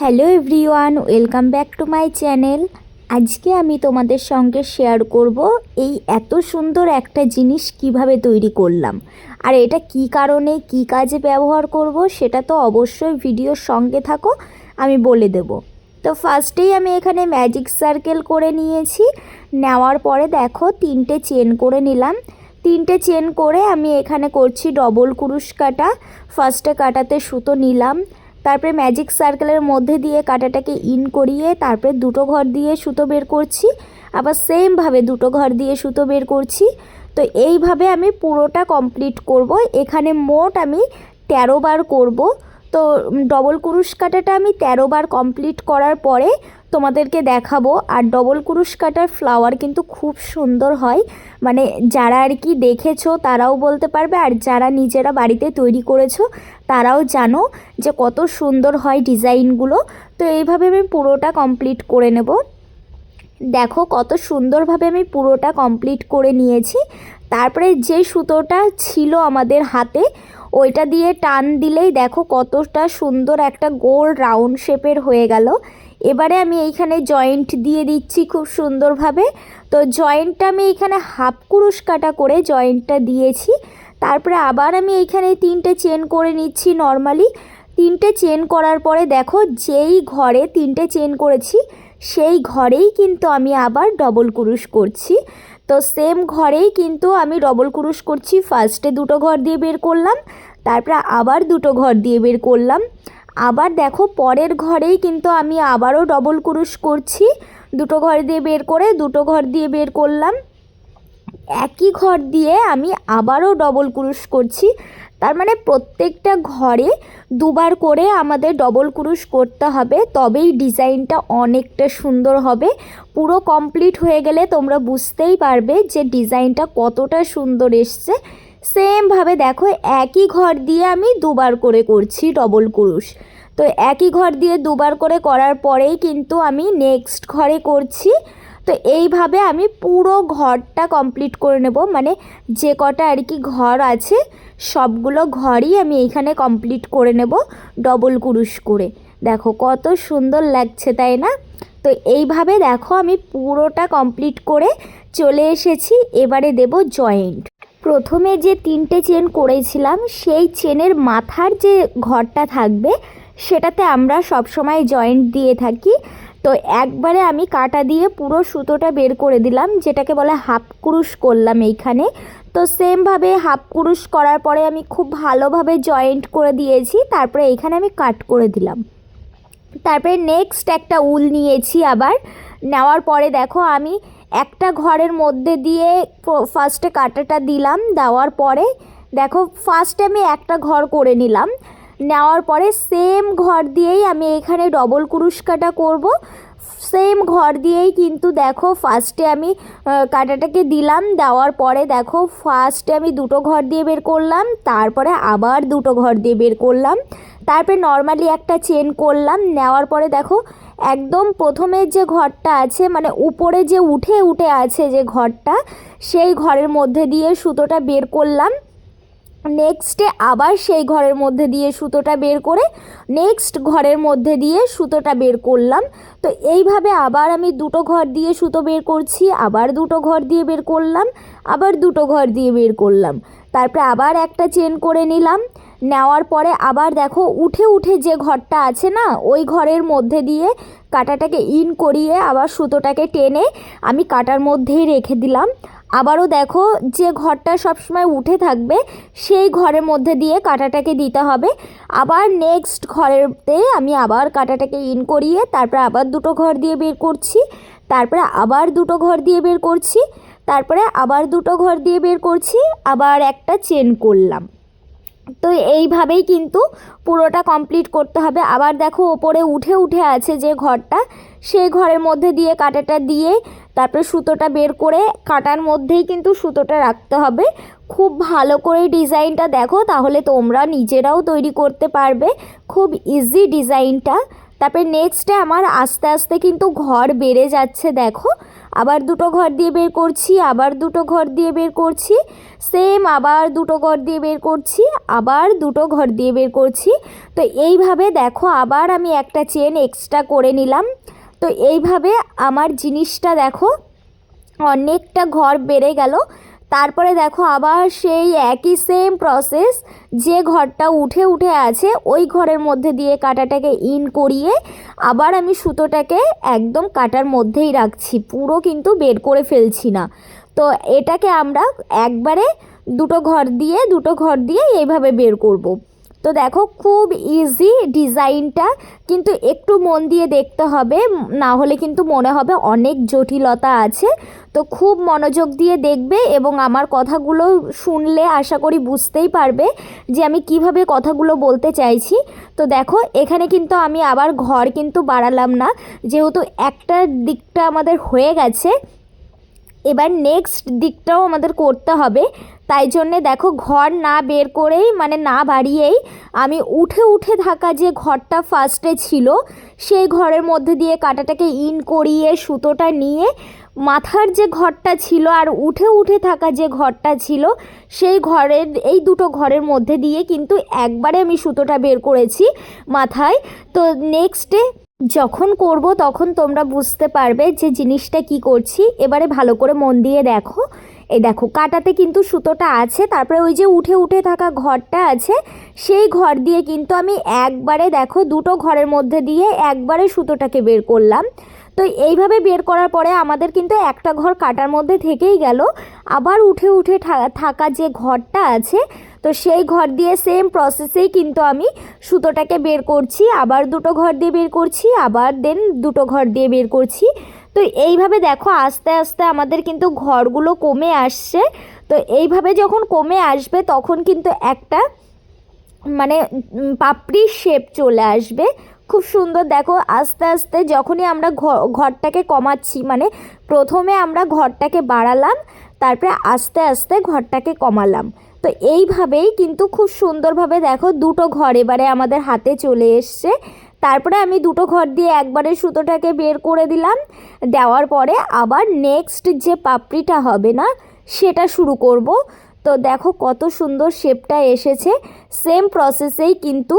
Hello everyone, welcome back to my channel. আজকে আমি তোমাদের সঙ্গে শেয়ার করব এই এত সুন্দর একটা জিনিস কীভাবে তৈরি করলাম। আর এটা কি কারণে, কি কাজে ব্যবহার করব সেটা তো অবশ্যই ভিডিওর সঙ্গে থাকো, আমি বলে দেব। তো ফার্স্টেই আমি এখানে ম্যাজিক সার্কেল করে নিয়েছি। নেওয়ার পরে দেখো তিনটে চেন করে নিলাম। তিনটে চেন করে আমি এখানে করছি ডবল কুরুশ কাটা। ফার্স্টে কাটাতে সুতো নিলাম। তারপরে ম্যাজিক সার্কেলের মধ্যে দিয়ে কাটাটাকে ইন করিয়ে তারপরে দুটো ঘর দিয়ে সুতো বের করছি। আবার সেমভাবে দুটো ঘর দিয়ে সুতো বের করছি। তো এইভাবে আমি পুরোটা কমপ্লিট করব। এখানে মোট আমি তেরো বার করব। তো ডবল কুরুশ কাটাটা আমি তেরো বার কমপ্লিট করার পরে তোমাদেরকে দেখাবো। আর ডবল কুরুশ কাটার ফ্লাওয়ার কিন্তু খুব সুন্দর হয়। মানে যারা আর কি দেখেছ, তারাও বলতে পারবে। আর যারা নিজেরা বাড়িতে তৈরি করেছ, তারাও জানো যে কত সুন্দর হয় ডিজাইনগুলো। তো এইভাবে আমি পুরোটা কমপ্লিট করে নেব। দেখো কত সুন্দরভাবে আমি পুরোটা কমপ্লিট করে নিয়েছি। তারপরে যে সুতোটা ছিল আমাদের হাতে ওইটা দিয়ে টান দিলেই দেখো কতটা সুন্দর একটা গোল রাউন্ড শেপের হয়ে গেল। এবারে আমি এইখানে জয়েন্ট দিয়ে দিচ্ছি খুব সুন্দরভাবে। তো জয়েন্টটা আমি এখানে হাফ কুরুশ কাটা করে জয়েন্টটা দিয়েছি। তারপরে আবার আমি এইখানে তিনটে চেন করে নিচ্ছি নর্মালি। তিনটে চেন করার পরে দেখো যেই ঘরে তিনটে চেন করেছি সেই ঘরেই কিন্তু আমি আবার ডবল কুরুশ করছি। তো সেম ঘরেই কিন্তু আমি ডবল কুরুশ করছি। ফার্স্টে দুটো ঘর দিয়ে বের করলাম, তারপরে আবার দুটো ঘর দিয়ে বের করলাম। আবার দেখো পরের ঘরেই কিন্তু আমি আবারও ডবল কুরুশ করছি। দুটো ঘর দিয়ে বের করে দুটো ঘর দিয়ে বের করলাম। একই ঘর দিয়ে আমি আবারও ডবল কুরুশ করছি। তার মানে প্রত্যেকটা ঘরে দুবার করে আমাদের ডবল কুরুশ করতে হবে, তবেই ডিজাইনটা অনেকটা সুন্দর হবে। পুরো কমপ্লিট হয়ে গেলে তোমরা বুঝতেই পারবে যে ডিজাইনটা কতটা সুন্দর এসছে। সেমভাবে দেখো, একই ঘর দিয়ে আমি দুবার করে করছি ডবল কুরুশ। তো একই ঘর দিয়ে দুবার করে করার পরেই কিন্তু আমি নেক্সট ঘরে করছি। তো এইভাবে আমি পুরো ঘরটা কমপ্লিট করে নেব। মানে যে কটা আর কি ঘর আছে, সবগুলো ঘরই আমি এইখানে কমপ্লিট করে নেব ডবল কুরুশ করে। দেখো কত সুন্দর লাগছে, তাই না? তো এইভাবে দেখো আমি পুরোটা কমপ্লিট করে চলে এসেছি, এবারে দেব জয়েন্ট প্রথমে যে তিনটে চেন করেছিলাম, সেই চেনের মাথার যে ঘরটা থাকবে, সেটাতে আমরা সবসময় জয়েন্ট দিয়ে থাকি। তো একবারে আমি কাটা দিয়ে পুরো সুতোটা বের করে দিলাম, যেটাকে বলে হাফ কুরুশ করলাম এইখানে। তো সেমভাবে হাফ কুরুশ করার পরে আমি খুব ভালোভাবে জয়েন্ট করে দিয়েছি, তারপরে এইখানে আমি কাট করে দিলাম। তারপরে নেক্সট একটা উল নিয়েছি আবার। নেওয়ার পরে দেখো আমি একটা ঘরের মধ্যে দিয়ে ফার্স্টে কাটাটা দিলাম, দেওয়ার পরে দেখো ফার্স্টে আমি একটা ঘর করে নিলাম। নেওয়ার পরে সেম ঘর দিয়েই আমি এখানে ডবল কুরুশ কাটা করব। সেম ঘর দিয়েই কিন্তু দেখো ফার্স্টে আমি কাটাটাকে দিলাম। দেওয়ার পরে দেখো ফার্স্টে আমি দুটো ঘর দিয়ে বের করলাম। তারপরে আবার দুটো ঘর দিয়ে বের করলাম। তারপরে নর্মালি একটা চেন করলাম। নেওয়ার পরে দেখো একদম প্রথমের যে ঘরটা আছে মানে উপরে যে উঠে উঠে আছে যে ঘরটা, সেই ঘরের মধ্যে দিয়ে সুতোটা বের করলাম। নেক্সটে আবার সেই ঘরের মধ্যে দিয়ে সুতোটা বের করে নেক্সট ঘরের মধ্যে দিয়ে সুতোটা বের করলাম। তো এইভাবে আবার আমি দুটো ঘর দিয়ে সুতো বের করছি, আবার দুটো ঘর দিয়ে বের করলাম, আবার দুটো ঘর দিয়ে বের করলাম। তারপরে আবার একটা চেন করে নিলাম। নেওয়ার পরে আবার দেখো, উঠে উঠে যে ঘরটা আছে না, ওই ঘরের মধ্যে দিয়ে কাটাটাকে ইন করিয়ে আবার সুতোটাকে টেনে আমি কাটার মধ্যেই রেখে দিলাম। আবারও দেখো যে ঘরটা সবসময় উঠে থাকবে, সেই ঘরের মধ্যে দিয়ে কাঁটাটাকে দিতে হবে। আবার নেক্সট ঘরেতে আমি আবার কাঁটাটাকে ইন করিয়ে তারপরে আবার দুটো ঘর দিয়ে বের করছি, তারপরে আবার দুটো ঘর দিয়ে বের করছি, তারপরে আবার দুটো ঘর দিয়ে বের করছি, আবার একটা চেন করলাম। তো এইভাবেই কিন্তু পুরোটা কমপ্লিট করতে হবে। আবার দেখো, ওপরে উঠে উঠে আছে যে ঘরটা, সেই ঘরের মধ্যে দিয়ে কাটাটা দিয়ে তারপরে সুতোটা বের করে কাটার মধ্যেই কিন্তু সুতোটা রাখতে হবে। খুব ভালো করে ডিজাইনটা দেখো, তাহলে তোমরা নিজেরাও তৈরি করতে পারবে। খুব ইজি ডিজাইনটা। তারপরে নেক্সটে আমার আস্তে আস্তে কিন্তু ঘর বেড়ে যাচ্ছে, দেখো। আবার দুটো ঘর দিয়ে বের করছি, আবার দুটো ঘর দিয়ে বের করছি সেম আবার দুটো ঘর দিয়ে বের করছি, আবার দুটো ঘর দিয়ে বের করছি। তো এইভাবে দেখো আবার আমি একটা চেন এক্সট্রা করে নিলাম। তো এইভাবে আমার জিনিসটা দেখো, অনেকটা ঘর বেড়ে গেল। তারপরে দেখো আবার সেই একই সেম প্রসেস যে ঘরটা উঠে উঠে আছে, ওই ঘরের মধ্যে দিয়ে কাটাটাকে ইন করিয়ে আবার আমি সুতোটাকে একদম কাটার মধ্যেই রাখছি, পুরো কিন্তু বের করে ফেলছি না তো এটাকে আমরা একবারে দুটো ঘর দিয়ে, দুটো ঘর দিয়ে এইভাবে বের করব। তো দেখো, খুব ইজি ডিজাইনটা কিন্তু একটু মন দিয়ে দেখতে হবে, না হলে কিন্তু মনে হবে অনেক জটিলতা আছে। তো খুব মনোযোগ দিয়ে দেখবে এবং আমার কথাগুলো শুনলে আশা করি বুঝতেই পারবে যে আমি কীভাবে কথাগুলো বলতে চাইছি। তো দেখো, এখানে কিন্তু আমি আবার ঘর কিন্তু বাড়ালাম না। যেহেতু একটা দিকটা আমাদের হয়ে গেছে, এবার নেক্সট দিকটাও আমাদের করতে হবে। তাই জন্যে দেখো ঘর না বের করেই মানে না বাড়িয়েই আমি উঠে উঠে থাকা যে ঘরটা ফার্স্টে ছিল, সেই ঘরের মধ্যে দিয়ে কাঁটাটাকে ইন করিয়ে, সুতোটা নিয়ে মাথার যে ঘরটা ছিল আর উঠে উঠে থাকা যে ঘরটা ছিল, সেই ঘরের, এই দুটো ঘরের মধ্যে দিয়ে কিন্তু একবারে আমি সুতোটা বের করেছি মাথায়। তো নেক্সটে যখন করব তখন তোমরা বুঝতে পারবে যে জিনিসটা কি করছি। এবারে ভালো করে মন দিয়ে দেখো। এই দেখো, কাটাতে কিন্তু সুতোটা আছে, তারপরে ওই যে উঠে উঠে থাকা ঘরটা আছে, সেই ঘর দিয়ে কিন্তু আমি একবারে দেখো দুটো ঘরের মধ্যে দিয়ে একবারে সুতোটাকে বের করলাম। তো এইভাবে বের করার পরে আমাদের কিন্তু একটা ঘর কাটার মধ্যে থেকেই গেল। আবার উঠে উঠে থাকা যে ঘরটা আছে, তো সেই ঘর দিয়ে সেম প্রসেসেই কিন্তু আমি সুতোটাকে বের করছি, আবার দুটো ঘর দিয়ে বের করছি, আবার দেন দুটো ঘর দিয়ে বের করছি। তো এইভাবে দেখো আস্তে আস্তে আমাদের কিন্তু ঘরগুলো কমে আসছে। তো এইভাবে যখন কমে আসবে তখন কিন্তু একটা মানে পাপড়ির শেপ চলে আসবে। খুব সুন্দর দেখো আস্তে আস্তে যখনই আমরা ঘরটাকে কমাচ্ছি মানে প্রথমে আমরা ঘরটাকে বাড়ালাম, তারপরে আস্তে আস্তে ঘরটাকে কমালাম। তো এইভাবেই কিন্তু খুব সুন্দরভাবে দেখো দুটো ঘর এবারে আমাদের হাতে চলে এসছে। তারপরে আমি দুটো ঘর দিয়ে একবারে সুতোটাকে বের করে দিলাম। দেওয়ার পরে আবার নেক্সট যে পাপড়িটা হবে না, সেটা শুরু করব। তো দেখো কত সুন্দর শেপটা এসেছে। সেম প্রসেসেই কিন্তু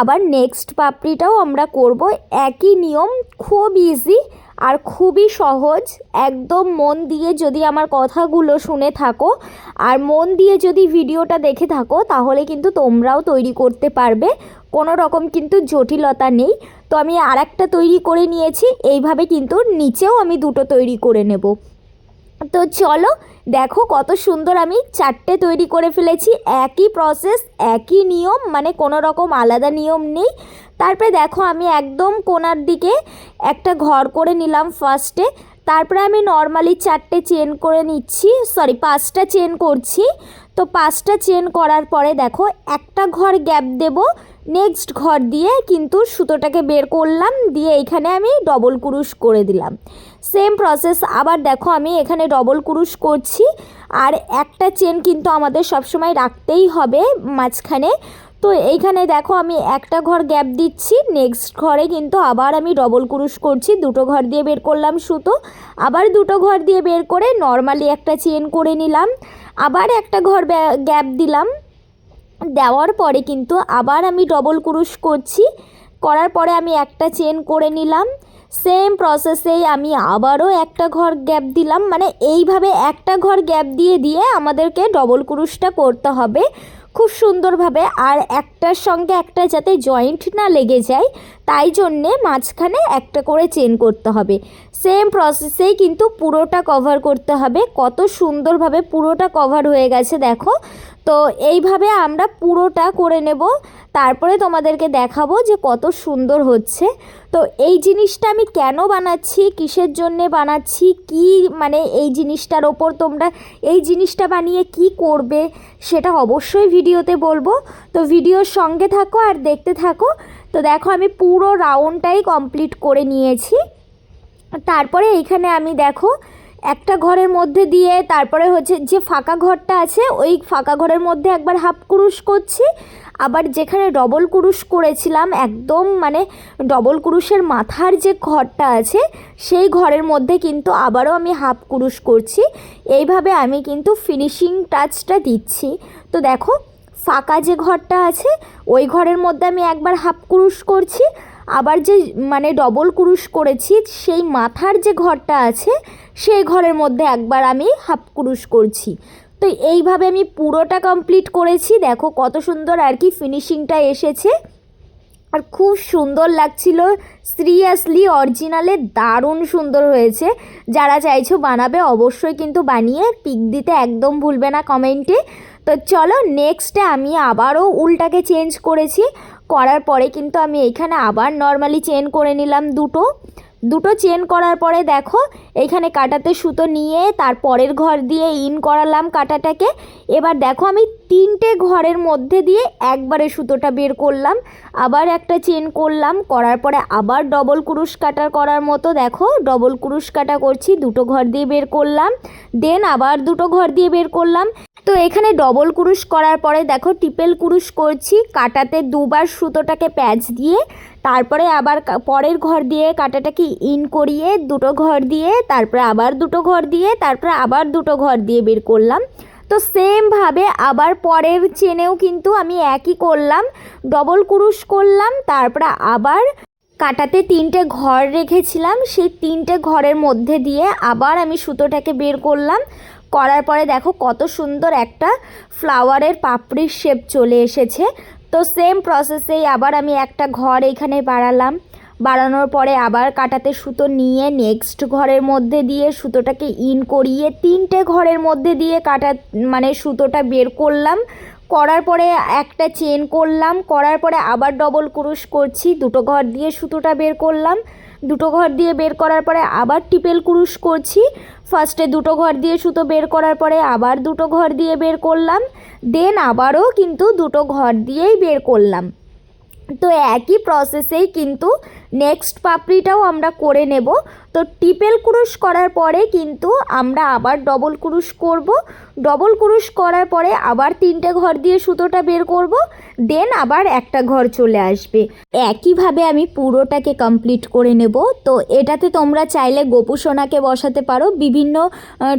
আবার নেক্সট পাপড়িটাও আমরা করব। একই নিয়ম, খুব ইজি আর খুবই সহজ। একদম মন দিয়ে যদি আমার কথাগুলো শুনে থাকো আর মন দিয়ে যদি ভিডিওটা দেখে থাকো, তাহলে কিন্তু তোমরাও তৈরি করতে পারবে। কোনো রকম কিন্তু জটিলতা নেই। তো আমি আর একটা তৈরি করে নিয়েছি, এইভাবে কিন্তু নিচেও আমি দুটো তৈরি করে নেব। তো চলো দেখো কত সুন্দর আমি চারটে তৈরি করে ফেলেছি। একই প্রসেস একই নিয়ম মানে কোনো রকম আলাদা নিয়ম নেই। তারপরে দেখো আমি একদম কোনার দিকে একটা ঘর করে নিলাম ফার্স্টে তারপরে আমি নর্মালি চারটে চেন করে নিচ্ছি সরি পাঁচটা চেন করছি। তো পাঁচটা চেন করার পরে দেখো একটা ঘর গ্যাপ দেব। নেক্সট ঘর দিয়ে কিন্তু সুতোটাকে বের করলাম, দিয়ে এখানে আমি ডবল কুরুশ করে দিলাম। সেম প্রসেস আবার দেখো আমি এখানে ডবল কুরুশ করছি, আর একটা চেন কিন্তু আমাদের সবসময় রাখতেই হবে মাঝখানে। তো এইখানে দেখো আমি একটা ঘর গ্যাপ দিচ্ছি নেক্সট ঘরে কিন্তু আবার আমি ডবল কুরুশ করছি, দুটো ঘর দিয়ে বের করলাম সুতো। আবার দুটো ঘর দিয়ে বের করে নর্মালি একটা চেন করে নিলাম, আবার একটা ঘর গ্যাপ দিলাম। দেওয়ার পরে কিন্তু আবার আমি ডবল কুরুশ করছি। করার পরে আমি একটা চেন করে নিলাম। সেম প্রসেসেই আমি আবারও একটা ঘর গ্যাপ দিলাম। মানে এইভাবে একটা ঘর গ্যাপ দিয়ে দিয়ে আমাদেরকে ডবল কুরুশটা করতে হবে। খুব সুন্দরভাবে। আর একটার সঙ্গে একটা যাতে জয়েন্ট না লেগে যায়, তাই জন্যে মাঝখানে একটা করে চেন করতে হবে। সেম প্রসেসেই কিন্তু পুরোটা কভার করতে হবে। কত সুন্দরভাবে পুরোটা কভার হয়ে গেছে, দেখো। তো এইভাবে আমরা পুরোটা করে নেব। তারপরে তোমাদেরকে দেখাবো যে কত সুন্দর হচ্ছে। তো এই জিনিসটা আমি কেন বানাচ্ছি? কিসের জন্যে বানাচ্ছি? কি মানে এই জিনিসটার ওপর তোমরা এই জিনিসটা বানিয়ে কি করবে সেটা অবশ্যই ভিডিওতে বলব। তো ভিডিওর সঙ্গে থাকো আর দেখতে থাকো। তো দেখো আমি পুরো রাউন্ডটাই কমপ্লিট করে নিয়েছি। তারপরে এইখানে আমি দেখো একটা ঘরের মধ্যে দিয়ে তারপরে হচ্ছে যে ফাঁকা ঘরটা আছে, ওই ফাঁকা ঘরের মধ্যে একবার হাফ কুরুশ করছি। আবার যেখানে ডবল কুরুশ করেছিলাম, একদম মানে ডবল কুরুশের মাথার যে ঘরটা আছে, সেই ঘরের মধ্যে কিন্তু আবারও আমি হাফ কুরুশ করছি। এইভাবে আমি কিন্তু ফিনিশিং টাচটা দিচ্ছি। তো দেখো, ফাঁকা যে ঘরটা আছে, ওই ঘরের মধ্যে আমি একবার হাফ কুরুশ করছি। আবার যে মানে ডবল কুরুশ করেছি, সেই মাথার যে ঘরটা আছে, সেই ঘরের মধ্যে একবার আমি হাফ কুরুশ করছি। তো এইভাবে আমি পুরোটা কমপ্লিট করেছি। দেখো কত সুন্দর আর কি ফিনিশিংটা এসেছে। আর খুব সুন্দর লাগছিল। সিরিয়াসলি অরিজিনালে দারুণ সুন্দর হয়েছে। যারা চাইছো বানাবে অবশ্যই কিন্তু বানিয়ে পিক দিতে একদম ভুলবে না কমেন্টে তো চলো নেক্সটে আমি আবারও উল্টাকে চেঞ্জ করেছি। করার পরে কিন্তু আমি এইখানে আবার নর্মালি চেন করে নিলাম দুটো। দুটো চেন করার পরে দেখো এইখানে কাটাতে সুতো নিয়ে তার পরের ঘর দিয়ে ইন করালাম কাটাটাকে। এবার দেখো আমি তিনটে ঘরের মধ্যে দিয়ে একবারে সুতোটা বের করলাম, আবার একটা চেন করলাম, করার পরে আবার ডবল কুরুশ কাটার করার মতো দেখো, ডবল কুরুশ কাটা করছি, দুটো ঘর দিয়ে বের করলাম, দেন আবার দুটো ঘর দিয়ে বের করলাম। তো এখানে ডবল কুরুশ করার পরে দেখো, টিপেল কুরুশ করছি, কাটাতে দুবার সুতোটাকে প্যাচ দিয়ে তারপরে আবার পরের ঘর দিয়ে কাটাটাকে ইন করিয়ে দুটো ঘর দিয়ে, তারপরে আবার দুটো ঘর দিয়ে, তারপরে আবার দুটো ঘর দিয়ে বের করলাম। তো সেমভাবে আবার পরের চেনেও কিন্তু আমি একই করলাম ডবল কুরুশ করলাম, তারপরে আবার কাটাতে তিনটে ঘর রেখেছিলাম। সেই তিনটে ঘরের মধ্যে দিয়ে আবার আমি সুতোটাকে বের করলাম। করার পরে দেখো কত সুন্দর একটা ফ্লাওয়ারের পাপড়ির শেপ চলে এসেছে। তো সেম প্রসেসেই আবার আমি একটা ঘর এখানে বাড়ালাম। বাড়ানোর পরে আবার কাটাতে সুতো নিয়ে নেক্সট ঘরের মধ্যে দিয়ে সুতোটাকে ইন করিয়ে তিনটে ঘরের মধ্যে দিয়ে কাটা মানে সুতোটা বের করলাম। করার পরে একটা চেন করলাম। করার পরে আবার ডবল ক্রুশ করছি। দুটো ঘর দিয়ে সুতোটা বের করলাম। দুটো ঘর দিয়ে বের করার পরে আবার টিপেল ক্রুশ করছি। ফার্স্টে দুটো ঘর দিয়ে সুতো বের করার পরে আবার দুটো ঘর দিয়ে বের করলাম। দেন আবারও কিন্তু দুটো ঘর দিয়েই বের করলাম। তো একই প্রসেসেই কিন্তু নেক্সট পাপড়িটাও আমরা করে নেব। তো টিপেল কুরুশ করার পরে কিন্তু আমরা আবার ডবল কুরুশ করব। ডবল কুরুশ করার পরে আবার তিনটে ঘর দিয়ে সুতোটা বের করব। দেন আবার একটা ঘর চলে আসবে। একইভাবে আমি পুরোটাকে কমপ্লিট করে নেব। তো এটাতে তোমরা চাইলে গোপুসোনাকে বসাতে পারো। বিভিন্ন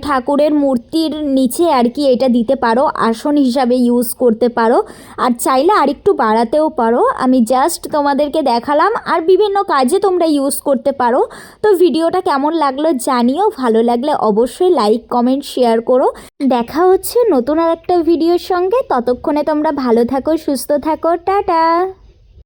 ঠাকুরের মূর্তির নিচে আর কি এটা দিতে পারো। আসন হিসাবে ইউজ করতে পারো। আর চাইলে আরেকটু বাড়াতেও পারো। আমি জাস্ট তোমাদেরকে দেখালাম। আর বিভিন্ন কাজে তোমরা ইউজ করতে পারো। তো ভিডিওটা কেমন লাগল জানিও, ভালো লাগলে অবশ্যই লাইক কমেন্ট শেয়ার করো। দেখা হচ্ছে নতুন আর একটা ভিডিওর সঙ্গে। ততক্ষণে তোমরা ভালো থাকো, সুস্থ থাকো, টাটা!